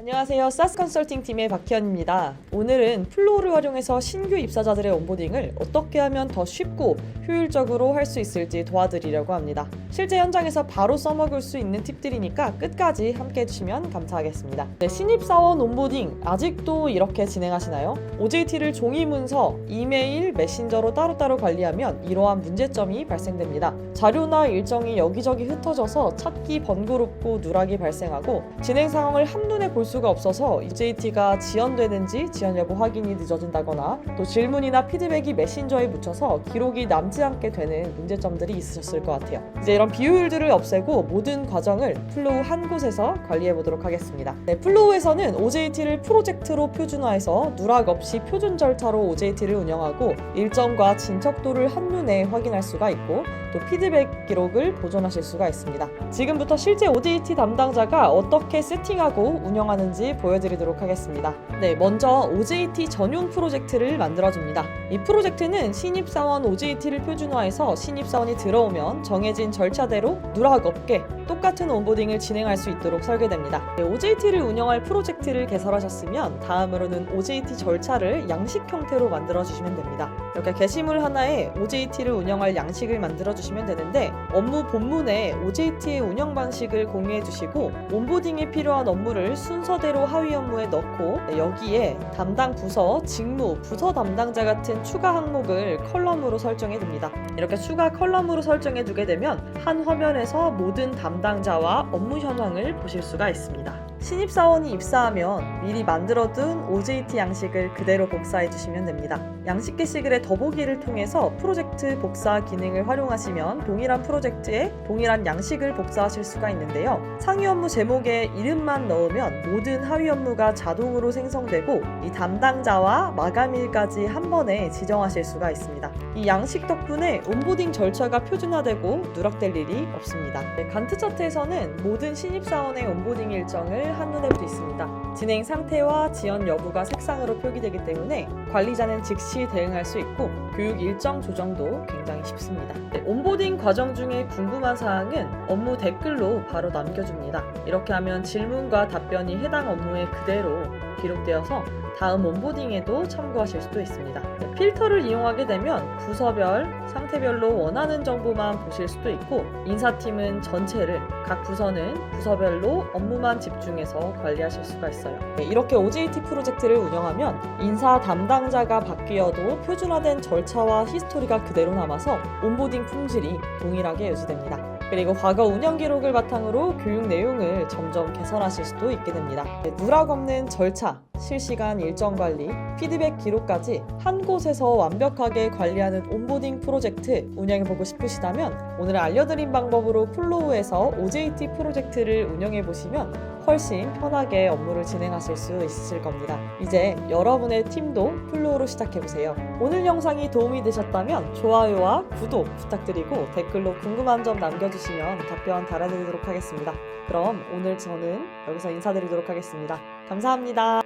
안녕하세요. 사스 컨설팅 팀의 박희연입니다. 오늘은 플로우를 활용해서 신규 입사자들의 온보딩을 어떻게 하면 더 쉽고 효율적으로 할 수 있을지 도와드리려고 합니다. 실제 현장에서 바로 써먹을 수 있는 팁들이니까 끝까지 함께 해주시면 감사하겠습니다. 네, 신입사원 온보딩 아직도 이렇게 진행하시나요? OJT를 종이 문서, 이메일, 메신저로 따로따로 관리하면 이러한 문제점이 발생됩니다. 자료나 일정이 여기저기 흩어져서 찾기 번거롭고 누락이 발생하고 진행 상황을 한눈에 볼수 가 없어서 OJT가 지연되는지 지연 여부 확인이 늦어진다거나 또 질문이나 피드백이 메신저에 묻혀서 기록이 남지 않게 되는 문제점들이 있으셨을 것 같아요. 이제 이런 비효율들을 없애고 모든 과정을 플로우 한 곳에서 관리해 보도록 하겠습니다. 네, 플로우에서는 OJT를 프로젝트로 표준화해서 누락 없이 표준 절차로 OJT를 운영하고 일정과 진척도를 한눈에 확인할 수가 있고 또 피드백 기록을 보존하실 수가 있습니다. 지금부터 실제 OJT 담당자가 어떻게 세팅하고 운영하는 지 보여드리도록 하겠습니다. 네, 먼저 OJT 전용 프로젝트를 만들어줍니다. 이 프로젝트는 신입사원 OJT를 표준화해서 신입사원이 들어오면 정해진 절차대로 누락 없게 똑같은 온보딩을 진행할 수 있도록 설계됩니다. 네, OJT를 운영할 프로젝트를 개설하셨으면 다음으로는 OJT 절차를 양식 형태로 만들어 주시면 됩니다. 이렇게 게시물 하나에 OJT를 운영할 양식을 만들어 주시면 되는데 업무 본문에 OJT의 운영 방식을 공유해 주시고 온보딩에 필요한 업무를 순서대로 하위 업무에 넣고 네, 여기에 담당 부서, 직무, 부서 담당자 같은 추가 항목을 컬럼으로 설정해 둡니다. 이렇게 추가 컬럼으로 설정해 두게 되면 한 화면에서 모든 담당 자와 업무 현황을 보실 수가 있습니다. 신입사원이 입사하면 미리 만들어둔 OJT 양식을 그대로 복사해 주시면 됩니다. 양식 게시글의 더보기를 통해서 프로젝트 복사 기능을 활용하시면 동일한 프로젝트에 동일한 양식을 복사하실 수가 있는데요. 상위 업무 제목에 이름만 넣으면 모든 하위 업무가 자동으로 생성되고 이 담당자와 마감일까지 한 번에 지정하실 수가 있습니다. 이 양식 덕분에 온보딩 절차가 표준화되고 누락될 일이 없습니다. 네, 간트 차트에서는 모든 신입사원의 온보딩 일정을 한눈에 볼 수 있습니다. 진행 상태와 지연 여부가 색상으로 표기되기 때문에 관리자는 즉시 대응할 수 있고 교육 일정 조정도 굉장히 쉽습니다. 네, 온보딩 과정 중에 궁금한 사항은 업무 댓글로 바로 남겨줍니다. 이렇게 하면 질문과 답변이 해당 업무에 그대로 기록되어서 다음 온보딩에도 참고하실 수도 있습니다. 네, 필터를 이용하게 되면 부서별, 상태별로 원하는 정보만 보실 수도 있고 인사팀은 전체를, 각 부서는 부서별로 업무만 집중해서 관리하실 수가 있어요. 네, 이렇게 OJT 프로젝트를 운영하면 인사 담당자가 바뀌어도 표준화된 절차와 히스토리가 그대로 남아서 온보딩 품질이 동일하게 유지됩니다. 그리고 과거 운영 기록을 바탕으로 교육 내용을 점점 개선하실 수도 있게 됩니다. 네, 누락 없는 절차, 실시간 일정 관리, 피드백 기록까지 한 곳에서 완벽하게 관리하는 온보딩 프로젝트 운영해보고 싶으시다면 오늘 알려드린 방법으로 플로우에서 OJT 프로젝트를 운영해보시면 훨씬 편하게 업무를 진행하실 수 있으실 겁니다. 이제 여러분의 팀도 플로우로 시작해보세요. 오늘 영상이 도움이 되셨다면 좋아요와 구독 부탁드리고 댓글로 궁금한 점 남겨주시면 답변 달아드리도록 하겠습니다. 그럼 오늘 저는 여기서 인사드리도록 하겠습니다. 감사합니다.